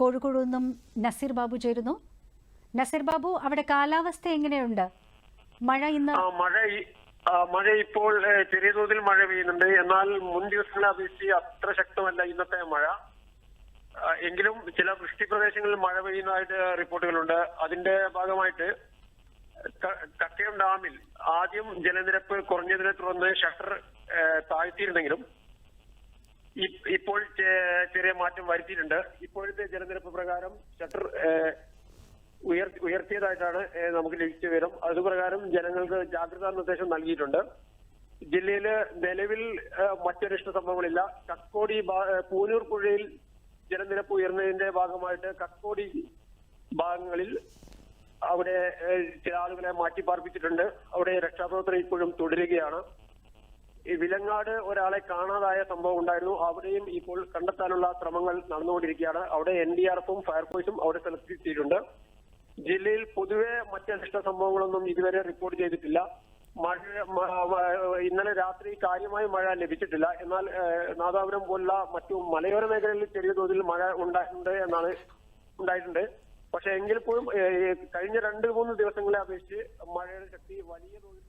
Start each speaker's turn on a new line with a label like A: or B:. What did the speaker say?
A: കോഴിക്കോട് നിന്നും നസീർ ബാബു ചേരുന്നു. നസീർ ബാബു അവിടെ കാലാവസ്ഥ എങ്ങനെയുണ്ട്? മഴ ഇന്ന്
B: മഴ മഴ ഇപ്പോൾ ചെറിയ തോതിൽ മഴ പെയ്യുന്നുണ്ട്. എന്നാൽ മുൻ ദിവസങ്ങളെ അപേക്ഷിച്ച് അത്ര ശക്തമല്ല ഇന്നത്തെ മഴ. എങ്കിലും ചില വൃഷ്ടി പ്രദേശങ്ങളിൽ മഴ പെയ്യുന്നതായിട്ട് റിപ്പോർട്ടുകളുണ്ട്. അതിന്റെ ഭാഗമായിട്ട് കട്ടയം ഡാമിൽ ആദ്യം ജലനിരപ്പ് കുറഞ്ഞതിനെ തുടർന്ന് ഷട്ടർ താഴ്ത്തിയിരുന്നെങ്കിലും ഇപ്പോൾ ചെറിയ മാറ്റം വരുത്തിയിട്ടുണ്ട്. ഇപ്പോഴത്തെ ജലനിരപ്പ് പ്രകാരം ഷട്ടർ ഉയർത്തിയതായിട്ടാണ് നമുക്ക് ലഭിച്ച വിവരം. അതുപ്രകാരം ജനങ്ങൾക്ക് ജാഗ്രതാ നിർദ്ദേശം നൽകിയിട്ടുണ്ട്. ജില്ലയിൽ നിലവിൽ മറ്റൊരിഷ്ട സംഭവങ്ങളില്ല. കക്കോടി പൂനൂർ പുഴയിൽ ജലനിരപ്പ് ഉയർന്നതിന്റെ ഭാഗമായിട്ട് കക്കോടി ഭാഗങ്ങളിൽ അവിടെ ചില ആളുകളെ മാറ്റി പാർപ്പിച്ചിട്ടുണ്ട് അവിടെ രക്ഷാപ്രവർത്തനം ഇപ്പോഴും തുടരുകയാണ്. വിലങ്ങാട് ഒരാളെ കാണാതായ സംഭവം ഉണ്ടായിരുന്നു. അവിടെയും ഇപ്പോൾ കണ്ടെത്താനുള്ള ശ്രമങ്ങൾ നടന്നുകൊണ്ടിരിക്കുകയാണ്. അവിടെ എൻ ഡി ആർ എഫും ഫയർഫോഴ്സും അവിടെ സ്ഥലത്തെത്തിയിട്ടുണ്ട്. ജില്ലയിൽ പൊതുവെ മറ്റനിഷ്ട സംഭവങ്ങളൊന്നും ഇതുവരെ റിപ്പോർട്ട് ചെയ്തിട്ടില്ല. മഴ ഇന്നലെ രാത്രി കാര്യമായി മഴ ലഭിച്ചിട്ടില്ല. എന്നാൽ നാദാപുരം പോലുള്ള മറ്റു മലയോര മേഖലകളിൽ ചെറിയ തോതിൽ മഴ ഉണ്ടായിട്ടുണ്ട് എന്നാണ് ഉണ്ടായിട്ടുണ്ട്. പക്ഷെ എങ്കിൽ പോലും കഴിഞ്ഞ രണ്ട് മൂന്ന് ദിവസങ്ങളെ അപേക്ഷിച്ച് മഴയുടെ ശക്തി വലിയ തോതിൽ